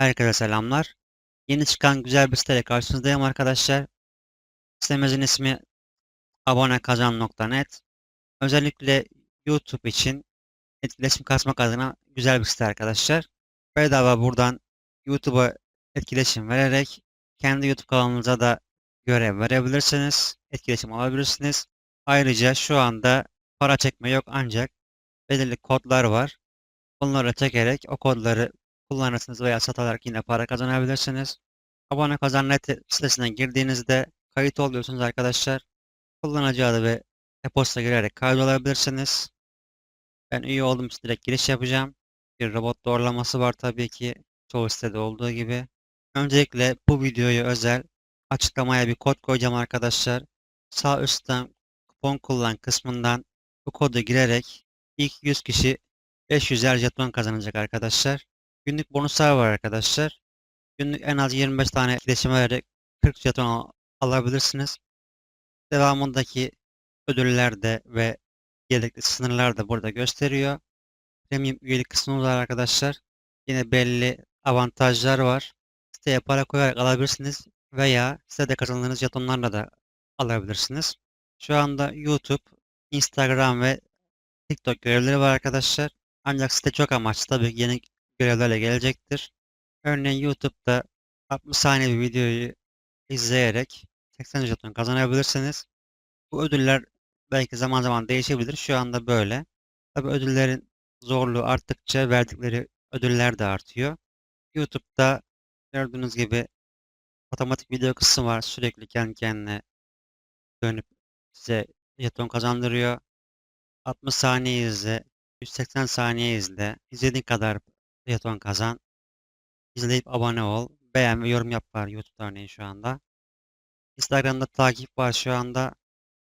Herkese selamlar. Yeni çıkan güzel bir siteyle karşınızdayım arkadaşlar. Sitemizin ismi abonekazan.net. Özellikle YouTube için etkileşim kasmak adına güzel bir site arkadaşlar. Bedava buradan YouTube'a etkileşim vererek kendi YouTube kanalınıza da görev verebilirsiniz. Etkileşim alabilirsiniz. Ayrıca şu anda para çekme yok ancak belirli kodlar var. Bunları çekerek o kodları kullanırsınız veya satarak yine para kazanabilirsiniz. Abone kazan net sitesine girdiğinizde kayıt oluyorsunuz arkadaşlar. Kullanıcı adı ve e-posta girerek kaydolabilirsiniz. Ben üye oldum direkt giriş yapacağım. Bir robot doğrulaması var tabii ki çoğu sitede olduğu gibi. Öncelikle bu videoya özel açıklamaya bir kod koyacağım arkadaşlar. Sağ üstten kupon kullan kısmından bu kodu girerek ilk 100 kişi 500'er jeton kazanacak arkadaşlar. Günlük bonuslar var arkadaşlar. Günlük en az 25 tane etkileşim vererek 40 jeton al- alabilirsiniz. Devamındaki ödüller de ve yedekli sınırlar da burada gösteriyor. Premium üyelik kısmı var arkadaşlar. Yine belli avantajlar var. Siteye para koyarak alabilirsiniz veya sitede kazandığınız jetonlarla da alabilirsiniz. Şu anda YouTube, Instagram ve TikTok görevleri var arkadaşlar. Ancak site çok amaçlı tabii yeni görevlerle gelecektir. Örneğin YouTube'da 60 saniye bir videoyu izleyerek 80 jeton kazanabilirsiniz. Bu ödüller belki zaman zaman değişebilir. Şu anda böyle. Tabii ödüllerin zorluğu arttıkça verdikleri ödüller de artıyor. YouTube'da gördüğünüz gibi otomatik video kısmı var. Sürekli kendi kendine dönüp size jeton kazandırıyor. 60 saniye izle, 180 saniye izle, izlediğin kadar jeton kazan. İzleyip abone ol, beğen ve yorum yap var YouTube'da örneğin şu anda. Instagram'da takip var şu anda.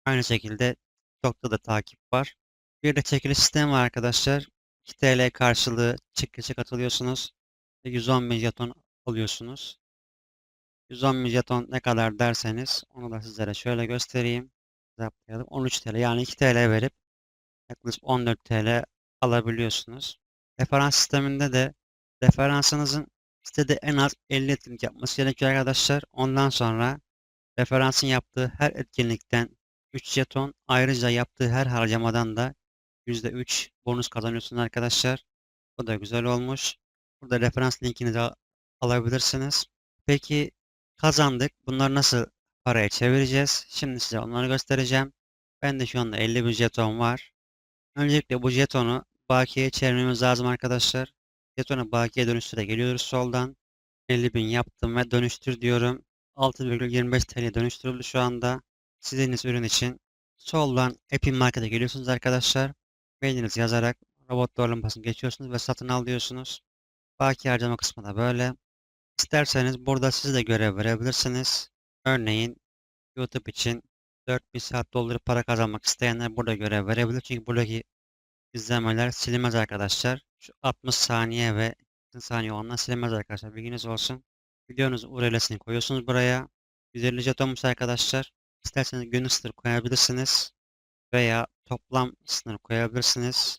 Aynı şekilde TikTok'ta da takip var. Bir de çekiliş sistemi var arkadaşlar. 2 TL karşılığı çekilişe katılıyorsunuz. Ve 110 bin alıyorsunuz. 110 bin ne kadar derseniz onu da sizlere şöyle göstereyim. Hesaplayalım. 13 TL yani 2 TL verip yaklaşık 14 TL alabiliyorsunuz. Referans sisteminde de referansınızın sitede en az 50 etkinlik yapması gerekiyor arkadaşlar. Ondan sonra referansın yaptığı her etkinlikten 3 jeton ayrıca yaptığı her harcamadan da %3 bonus kazanıyorsunuz arkadaşlar. Bu da güzel olmuş. Burada referans linkini de al- alabilirsiniz. Peki kazandık. Bunları nasıl paraya çevireceğiz? Şimdi size onları göstereceğim. Ben de şu anda 50 bin jeton var. Öncelikle bu jetonu bakiyeye çevirmemiz lazım arkadaşlar. Jetonu bakiye dönüştüre geliyoruz soldan. 50 bin yaptım ve dönüştür diyorum. 6,25 TL dönüştürüldü şu anda. Siziniz ürün için soldan App'in Market'e geliyorsunuz arkadaşlar. Mailinizi yazarak robot doğrulamasını geçiyorsunuz ve satın al diyorsunuz. Bakiye harcama kısmı da böyle. İsterseniz burada siz de görev verebilirsiniz. Örneğin YouTube için 4000 saat doldurup para kazanmak isteyenler burada görev verebilir. Çünkü buradaki izlemeler silinmez arkadaşlar. Şu 60 saniye ve 80 saniye olanlar silinmez arkadaşlar. Bilginiz olsun. Videonuz URL'sini koyuyorsunuz buraya. 150 jetonmuş arkadaşlar. İsterseniz günlük sınır koyabilirsiniz. Veya toplam sınır koyabilirsiniz.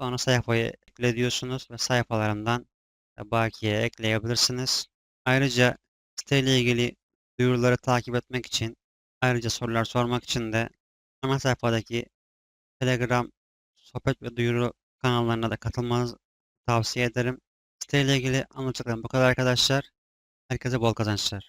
Sonra sayfayı ekle diyorsunuz ve sayfalarından da bakiye ekleyebilirsiniz. Ayrıca siteyle ilgili duyuruları takip etmek için ayrıca sorular sormak için de ana sayfadaki Telegram sohbet ve duyuru kanallarına da katılmanızı tavsiye ederim. Siteyle ilgili anlatacaklarım bu kadar arkadaşlar. Herkese bol kazançlar.